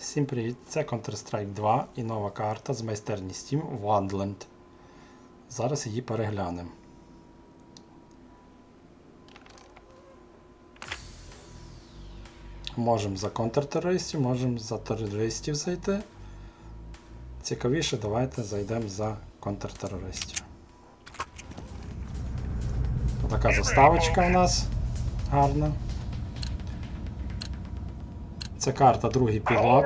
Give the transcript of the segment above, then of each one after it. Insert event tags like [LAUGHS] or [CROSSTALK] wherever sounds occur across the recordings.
Всім привіт! Це Counter-Strike 2 і нова карта з майстерні Steam Wandland. Зараз її переглянемо. Можемо за контртерористів, можемо за терористів зайти. Цікавіше, давайте зайдемо за контртерористів. Така заставочка у нас гарна. Це карта другий пілот.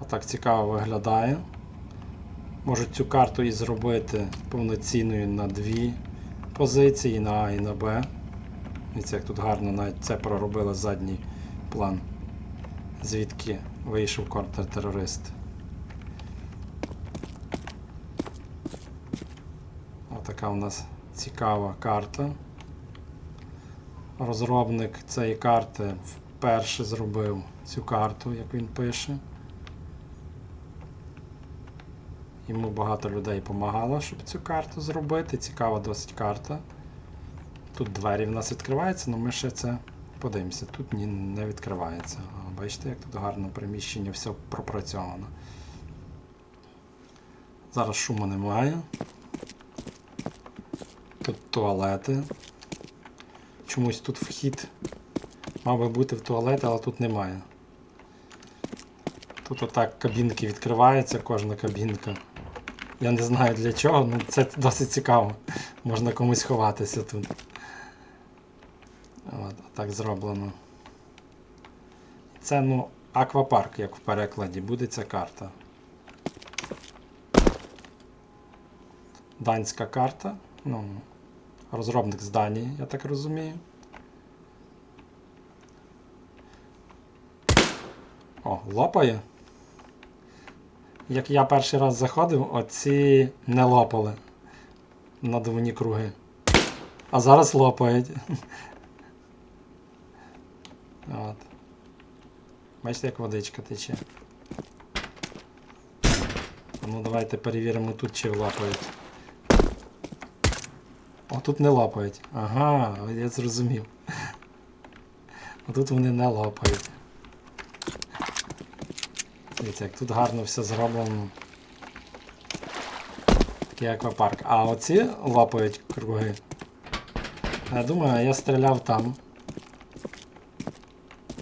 Отак цікаво виглядає. Можуть цю карту і зробити повноцінною на дві позиції, на А і на Б. Дивіться, як тут гарно навіть це проробили задній план, звідки вийшов контртерорист. Отака у нас цікава карта. Розробник цієї карти вперше зробив цю карту, як він пише. Йому багато людей допомагало, щоб цю карту зробити. Цікава досить карта. Тут двері в нас відкриваються, але ми ще це подивимося. Тут ні, не відкривається. А, бачите, як тут гарно приміщення, все пропрацьовано. Зараз шуму немає. Тут туалети. Чомусь тут вхід мав би бути в туалет, але тут немає. Тут отак кабінки відкриваються, кожна кабінка. Я не знаю для чого, але це досить цікаво. Можна комусь ховатися тут. От, так зроблено. Це ну, аквапарк, як в перекладі, буде ця карта. Данська карта. Ну, розробник з Данії, я так розумію. О, лопає. Як я перший раз заходив, оці не лопали надувні круги. А зараз лопають. От. Бачите, як водичка тече. Ну давайте перевіримо тут, чи лапають. О, тут не лапають. Ага, я зрозумів. Тут вони не лапають. Дивіться, як тут гарно все зроблено. Такий аквапарк. А оці лапають круги. Я думаю, я стріляв там.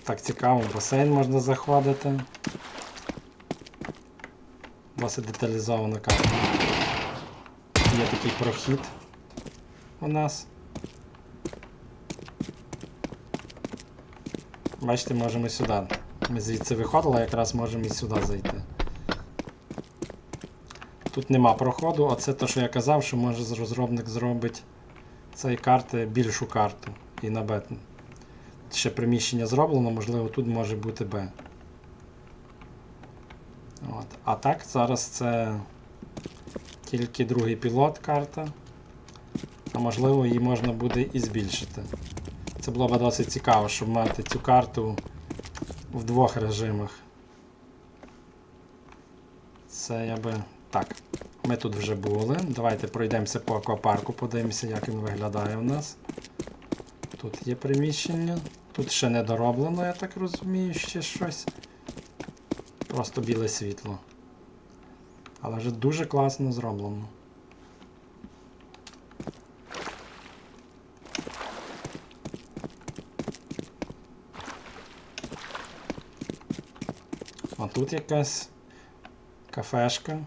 Так цікаво, басейн можна заходити. Досить деталізована карта. Є такий прохід у нас. Бачите, можемо сюди. Ми звідси виходили, якраз можемо і сюди зайти. Тут нема проходу, оце те, що я казав, що може розробник зробить цієї карти більшу карту і на Б. Ще приміщення зроблено, можливо, тут може бути Б. А так, зараз це тільки другий пілот карта. А можливо її можна буде і збільшити. Це було б досить цікаво, щоб мати цю карту в двох режимах. Це я би. Так, ми тут вже були. Давайте пройдемося по аквапарку, подивимося, як він виглядає у нас. Тут є приміщення. Тут ще не дороблено, я так розумію, ще щось. Просто біле світло. Але вже дуже класно зроблено. Тут якась кафешка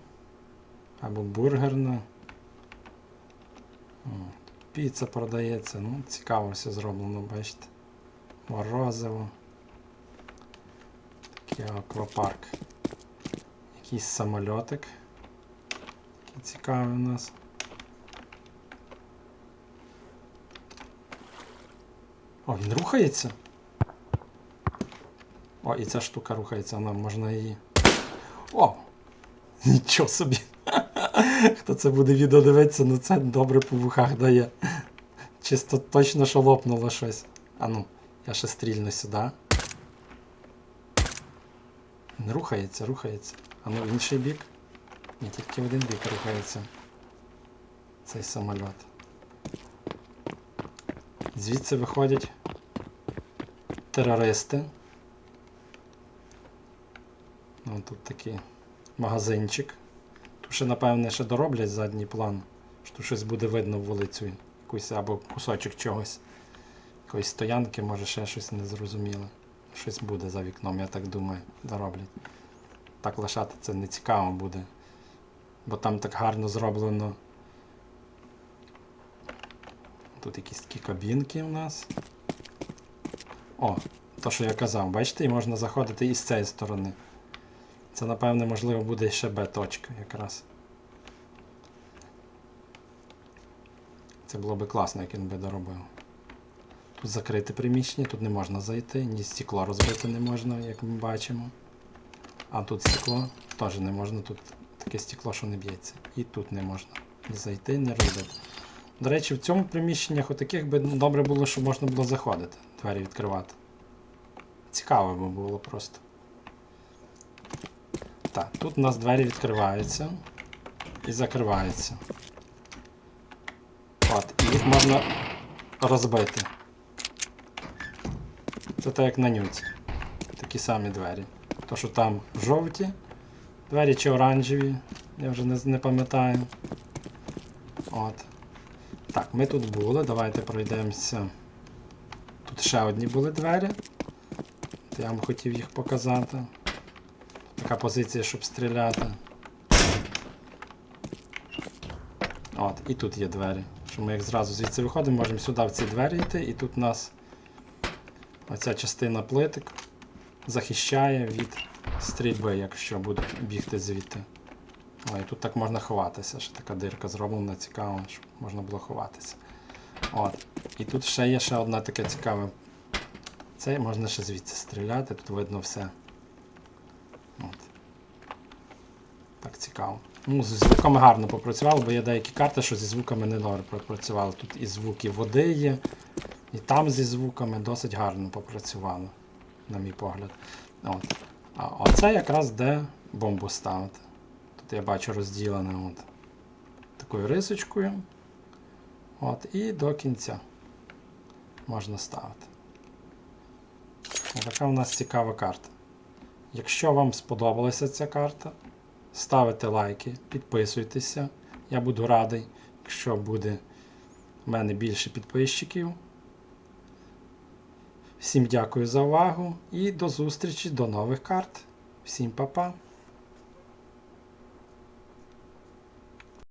або бургерна. Піца продається, ну цікаво все зроблено, бачите. Морозиво. Такий аквапарк. Якийсь самольотик. Цікавий у нас. О, він рухається. О, і ця штука рухається, вона можна її. О! Нічого собі. [LAUGHS] Хто це буде відео дивитися, ну це добре по вухах дає. Чисто точно, що лопнуло щось. А ну, я ще стрільну сюди. Не рухається, рухається. А ну інший бік. Ні, тільки один бік рухається. Цей самоліт. Звідси виходять терористи. Ну, тут такий магазинчик. Тут ще, напевне, ще дороблять задній план. Що щось буде видно в вулицю. Якусь або кусочок чогось. Якоїсь стоянки, може ще щось незрозуміле. Щось буде за вікном, я так думаю, дороблять. Так лишати це не цікаво буде. Бо там так гарно зроблено. Тут якісь такі кабінки у нас. О, то, що я казав, бачите, і можна заходити і з цієї сторони. Це, напевне, можливо, буде ще Б-точка якраз. Це було би класно, як він би доробив. Тут закрите приміщення, тут не можна зайти, ні стекло розбити не можна, як ми бачимо. А тут стекло теж не можна, тут таке стекло, що не б'ється. І тут не можна ні зайти, ні розбити. До речі, в цьому приміщеннях отаких би ну, добре було, щоб можна було заходити, двері відкривати. Цікаво би було просто. Так, тут у нас двері відкриваються і закриваються. От, і їх можна розбити. Це так як на нюці. Такі самі двері. То, що там жовті двері чи оранжеві, я вже не, не пам'ятаю. От. Так, ми тут були, давайте пройдемося. Тут ще одні були двері. Я вам хотів їх показати. Така позиція, щоб стріляти. От, і тут є двері. Що ми як зразу звідси виходимо, можемо сюди в ці двері йти, і тут у нас оця частина плиток захищає від стрільби, якщо буде бігти звідти. О, і тут так можна ховатися, ще така дирка зроблена, цікаво, щоб можна було ховатися. От. І тут ще є ще одна така цікава. Це можна ще звідси стріляти, тут видно все. От. Так цікаво. Ну, з звуками гарно попрацювали, бо є деякі карти, що зі звуками не добре попрацювали. Тут і звуки води є, і там зі звуками досить гарно попрацювали, на мій погляд. От. А оце якраз де бомбу ставити. Тут я бачу розділене от такою рисочкою. От, і до кінця можна ставити. Така у нас цікава карта. Якщо вам сподобалася ця карта, ставите лайки, підписуйтеся. Я буду радий, якщо буде в мене більше підписчиків. Всім дякую за увагу і до зустрічі до нових карт. Всім па-па!